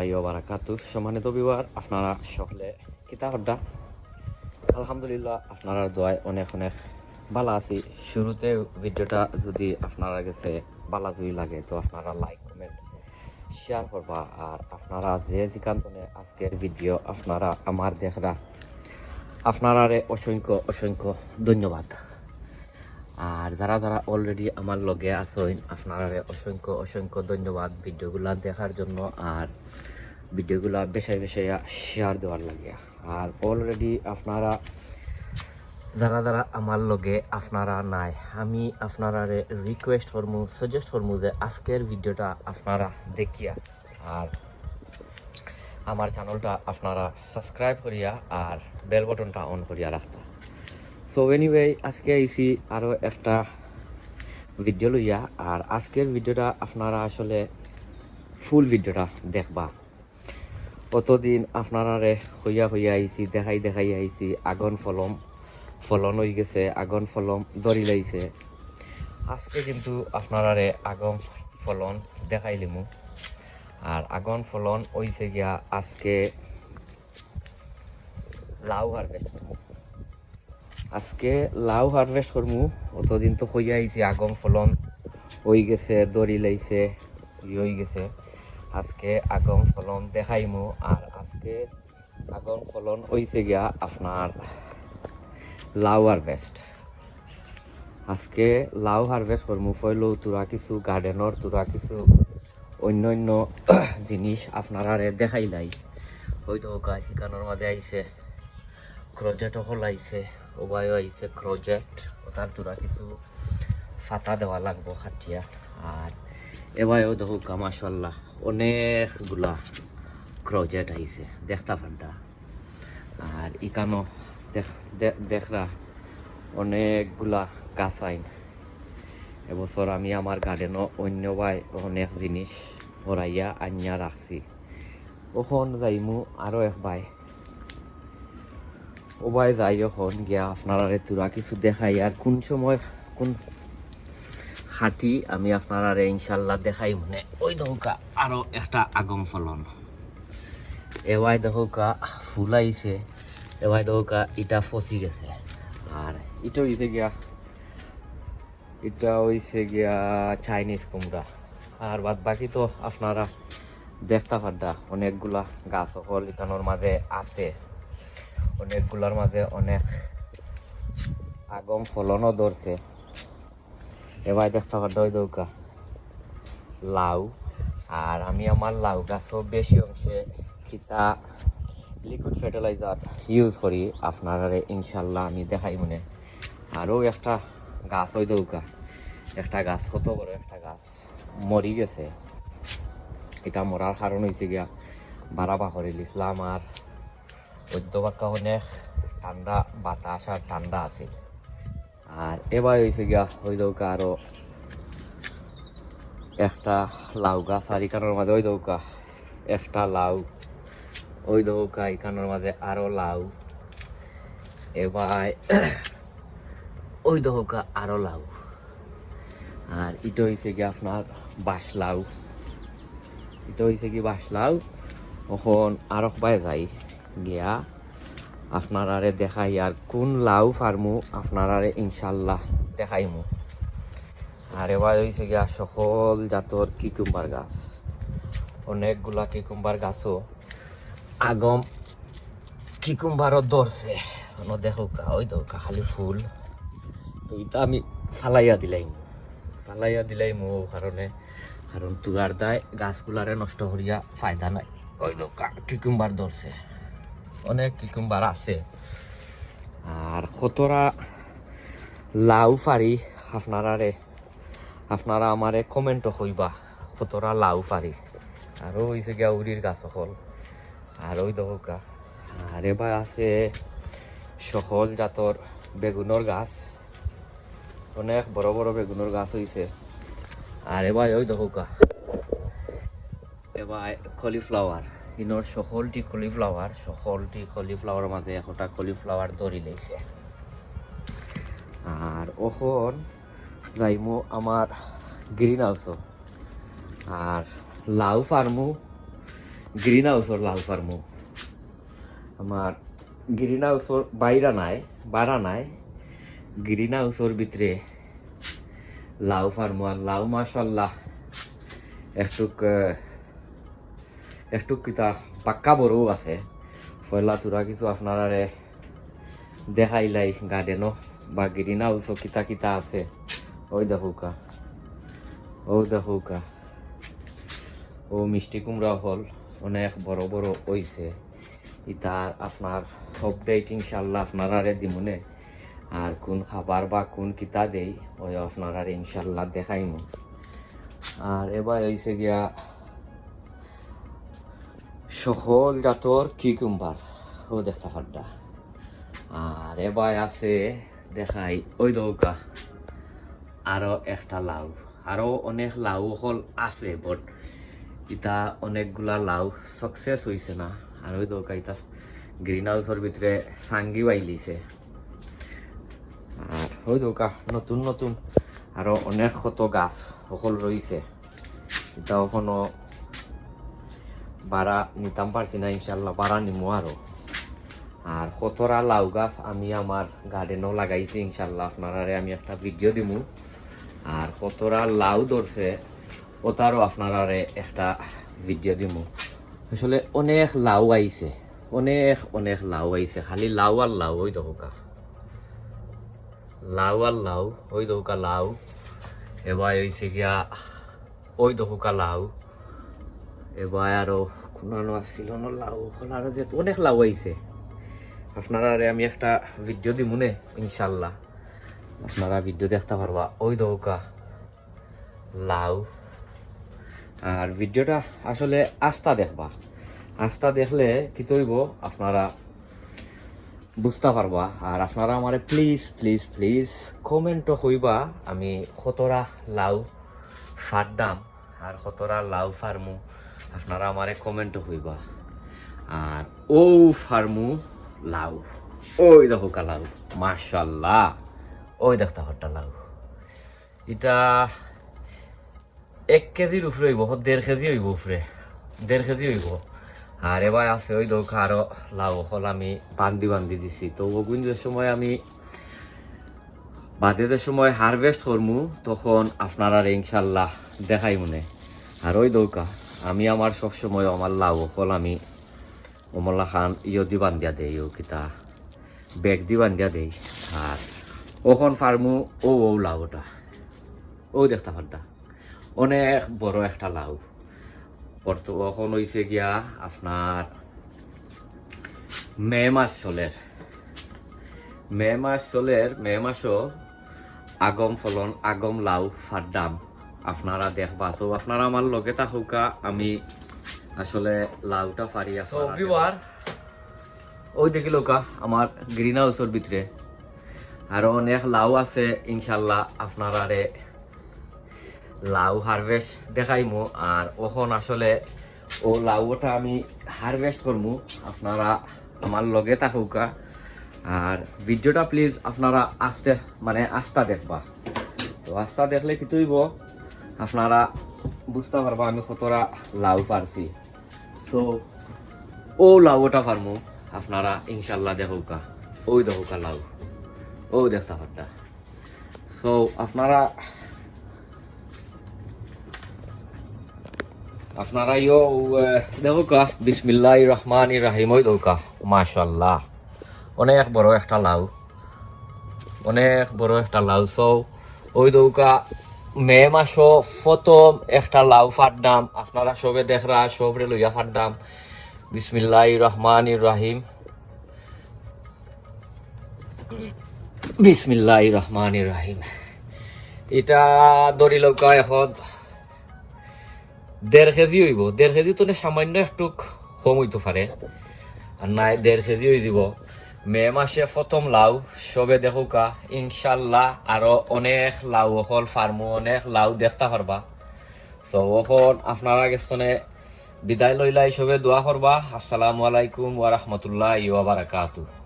রহমতুল্লাহি সম্মানিত আপনারা সকলে কিতা হড্ডা আলহামদুলিল্লাহ, আপনারা দোয়ায় অনেক অনেক ভালো আছি। শুরুতে ভিডিওটা যদি আপনারা কাছে ভালো যদি লাগে, তো আপনারা লাইক কমেন্ট শেয়ার করবা। আর আপনারা যে যেখানে আজকের ভিডিও আপনারা আমার দেখরা, আপনারারে অসংখ্য অসংখ্য ধন্যবাদ। আর যারা যারা অলরেডি আমার লগে আছেন আপনারা অসংখ্য অসংখ্য ধন্যবাদ ভিডিওগুলা দেখার জন্য আর ভিডিওগুলা বেশাই বেশাই শেয়ার দেওয়ার লাগে আর অলরেডি আপনারা, যারা যারা আমার লগে আপনারা নাই, আমি আপনারা রিকোয়েস্ট করমু সাজেস্ট করমু যে আজকের ভিডিওটা আপনারা দেখিয়া আর আমার চ্যানেলটা আপনারা সাবস্ক্রাইব করিয়া আর বেল বটনটা অন করিয়া রাখতা সো এনিওয়ে আজকে আইসি আরও একটা ভিডিও লইয়া, আর আজকের ভিডিওটা আপনারা আসলে ফুল ভিডিওটা দেখবা। অতদিন আপনারা হইয়া হইয়া আইছি, দেখাই দেখাই আইছি, আগন ফলম, ফলন হয়ে গেছে, আগন ফলম দড়ি লাইছে। আজকে কিন্তু আপনারা আগম ফলন দেখাইলিমু আর আগন ফলন হইছে গিয়া আজকে লাউ হারভেস্ট আজকে লাউ হারভেস্ট করমু। অতদিন তো হইয়া আইছে, আগম ফলন হই গেছে, দড়ি লাইছে হই গেছে। আজকে আগম ফলন দেখাইমু আর আজকে আগম ফলন হইছে গিয়া আপনার লাউ হারভেস্ট আজকে লাউ হারভেস্ট করমু ফইলো তোরা কিছু গার্ডেনর তোরা কিছু অন্য অন্য জিনিস আপনারা দেখাইলাই। হয়তো শিকানোর মাঝে আইছে ক্রজেট হল আইছে ওবায়ও আইছে ক্রজেট ওটার তোরা কিছু ফাতা দেওয়া লাগবো খাটিয়া। আর এবারেও দেখো মাসাল্লাহ অনেকগুলা ক্রজেট আইছে। দেখতা ফান্ডা আর ইকানো দেখরা অনেকগুলা গাছ আইন। এবছর আমি আমার গার্ডেনও অন্য বাই অনেক জিনিস ভরাইয়া আনিয়া রাখছি। ওখন যাইমু? আরও এক বাই ওবাই যাই এখন গিয়া, আপনারা তোরা কিছু দেখাই। আর কোন সময় কোন হাঁটি আমি আপনারা ইনশাল্লাহ দেখাই মানে। ওই দহকা আরও একটা আগম ফলন। এবাই দহকা ফুল আইছে এবাই দহকা ইটা ফসি গেছে। আর ইটা হইছে গিয়া এটা হইছে গিয়া চাইনিজ কুমড়া। আর বাদ বাকি তো আপনারা দেখতে পাড্ডা অনেকগুলা গাছ সকল এখানোর মাঝে আছে। অনেকগুলার মাঝে অনেক আগম ফলনও ধরছে। এবার দেখতে ওই দৌকা লাউ। আর আমি আমার লাউ গাছও বেশি অংশে খিতা লিকুইড ফার্টিলাইজার ইউজ করি। আপনারা ইনশাল্লাহ আমি দেখাই মনে। আরও একটা গাছ, ওই দৌকা একটা গাছ কত বড় একটা গাছ। মরি গেছে। এটা মরার কারণ হয়েছে গিয়া বারা বাহরিল ইসলাম আর অধ্যবাক্য অনেক ঠান্ডা বাতাস আর ঠান্ডা আছে। আর এবার হয়েছে গিয়া, ওই দৌকা আরও একটা লাউ গাছ আর ইকানোর মাঝে ওই দৌকা একটা লাউ। ওই দৌকা ইকানোর মাঝে আরও লাউ। এবার ওই দৌকা আরও লাউ। আর এটা হয়েছে কি আপনার বাঁশ লাউ। এটা হয়েছে কি বাঁশ লাউ। এখন আরক বাই যাই। গিয়া আপনারারে দেখাই আর কোন লাউ ফার্মু আপনারারে ইনশাল্লাহ দেখাইমু। আর এবার হয়েছে গিয়া সকল জাতর কিকুম্বার গাছ। অনেকগুলা কিকুম্বার গাছও আগম কিকুম্বারও ধরছে। কোনো দেখো ওই দৌকা খালি ফুল। তো আমি ফালাইয়া দিলাইম। ফালাইয়া দিলাই মো কারণে, কারণ তুলার দায় গাছগুলারে নষ্ট করিয়া ফায়দা নাই। ওই তো কিকুম্বার ধরছে। অনেক কিকুম্বার আছে। আর কতরা লাউ ফারি, আপনারারে, আপনারা আমারে কমেন্টও হইবা কতরা লাউ ফারি। আরও হয়েছে গিয়া গাছ সকল আর ওই দহকা আর এবার আছে সকল জাতর বেগুনের গাছ। অনেক বড় বড় বেগুনের গাছ হইছে। আর এবার ওই দহকা এবার কলিফ্লাওয়ার ইনোর সকলটি কলিফ্লাওয়ার সকলটি কলিফ্লাওয়ার মাঝে একটা কলিফ্লাওয়ার দড়ি লেছে আর ওখন যাইমু আমার গ্রিন হাউসও আর লাউ ফার্মু গ্রিন হাউসর লাউ ফার্মু। আমার গ্রিন হাউসর বাইরা নাই বাড়া নাই গ্রিন হাউসর ভিতরে লাউ ফার্মু আর লাউ মাশাল্লাহ একটুক আহ, একটু কিতা পাক্কা বড়ও আছে। পয়লা তোরা কিছু আপনারা দেখাইলাই গার্ডেনও বা গ্রিন হাউসও কিতা কিতা আছে। ওই দেখুকা ও দেখুকা। ও মিষ্টি কুমড়া হল অনেক বড় বড় হইছে ইটা আপনার আপডেট ইনশাল্লাহ আপনারা দিমুনে আর কোন খাবার বা কোন কিতা দেই ওই আপনারা ইনশাল্লাহ দেখাইমু আর এবার হইছে গিয়া সকল জাতর কিকুম্বার ও দেখতে পাড্ডা আর এবার আছে, দেখাই। ওই দৌকা আরও একটা লাউ। আরও অনেক লাউ হল আছে বট ইটা অনেকগুলা লাউ সাকসেস হইছে না। আর ওই দৌকা ইটা গ্রিন হাউসের ভিতরে সাঙ্গি বাইলিছে। আর ওই দৌকা নতুন নতুন আরও অনেক কত গাছ সকল রয়েছে এটা এখনও বাড়া নিতাম পারছি না ইনশাল্লাহ বাড়া নিমো আরও। আর কতরা লাউ গাছ আমি আমার গার্ডেনও লাগাইছি ইনশাল্লাহ আপনারারে আমি একটা ভিডিও দিমু। আর কতরা লাউ ধরছে, ওটারও আপনারারে একটা ভিডিও দিমু। আসলে অনেক লাউ আইছে, অনেক অনেক লাউ আইছে, খালি লাউ আর লাউ ওই দোকা লাউ আর লাউ, ওই দোকা লাউ। এবার হইছে গিয়া, ওই দোকা লাউ। এবার আরও কোনানো আসছিল লাউ এখন আরও যে অনেক লাউ আইছে। আপনারা আমি একটা ভিডিও দিব নে ইনশাল্লাহ আপনারা ভিডিও দেখতে পারবা, ওই দৌকা, লাউ। আর ভিডিওটা আসলে আস্থা দেখবা। আস্থা দেখলে কি তৈব, আপনারা বুঝতে পারবা। আর আপনারা আমারে প্লিজ প্লিজ প্লিজ কমেন্টও হইবা আমি কতরা লাউ ফাড্ডাম আর কতরা লাউ ফার্মু। আপনারা আমারে কমেন্টও হইবা। আর ও ফার্মু লাউ। ওই দেখো কা লাউ। মাশাল্লাহ। ওই দেখতে হট্টা লাউ। এটা এক কেজির উপরে হইব দেড় কেজি হইব উপরে। দেড় কেজি হইব। আর এবার আছে ওই দৌকা আরও লাউ, হল আমি বান্ধি বান্ধি দিছি। তো ওগুঞ্জের সময় আমি বাদেদের সময় হারভেস্ট করমু, তখন আপনারা ইনশাল্লাহ দেখাই মনে আর ওই দৌকা আমি আমার সব সময় আমার লাউ হল আমি অমলা খান ইয় দি বান্ধিয়া দেই, ও কিতা। ব্যাগ দি বান্ধিয়া দেই। আর ওখন ফার্মু ও ও লাউটা ও দেখতে পারটা অনেক বড় একটা লাউ। এখন হইছে গিয়া আপনার মে মাস চলের। মে মাস চলের, মে মাসও আগম ফলন, আগম লাউ ফাড্ডাম। আপনারা দেখবা। তো আপনারা আমার লগে থাকুকা আমি আসলে লাউটা ফারি ভিউয়ার ওই দেখিল কা আমার গ্রিন হাউসের ভিতরে। আরও অনেক লাউ আছে ইনশাল্লাহ আপনারারে লাউ হারভেস্ট দেখাইমু। আর ওখন আসলে ও লাউটা আমি হারভেস্ট করমু। আপনারা আমার লগে থাকুকা আর ভিডিওটা প্লিজ আপনারা আসতে মানে আস্থা দেখবা। তো আস্থা দেখলে কি তুইব আপনারা বুঝতে পারবা, আমি কতটা লাউ পারছি। সো ও লাউটা পারমু, আপনারা ইনশাল্লাহ দেখুকা ওই দেখুকা লাউ, ও দেখতে পারটা সো আপনারা আপনারা ইয়ো দেখো কা বিসমিল্লাহ রহমান রাহিম ওই দৌকা মাশাল্লাহ। অনেক বড় একটা লাউ, অনেক বড় একটা লাউ। সৌ ওই দৌকা মে মাসও প্রথম একটা লাউ ফাড্ডাম আপনারা সবে দেখরা, সবরে লইয়া ফাড্ডাম বিসমিল্লাহ রহমান রাহিম। বিসমিল্লাহ রহমান রাহিম। এটা দড়ি লৌকা এখন দেড় কেজি হইব। দেড় কেজি তো সামান্য একটু কম হইতে পারে। আর নাই, দেড় কেজি হয়ে যাব মে মাসে প্রথম লাউ, সবে দেখুকা। ইনশাল্লাহ আরও অনেক লাউ হল ফার্মু অনেক লাউ দেখতে পারবা। সো এখন আপনারা গেছনে বিদায় লইলাই, সবে দোয়া করবা। আসসালামু আলাইকুম ওয়া বারাকাতুহু।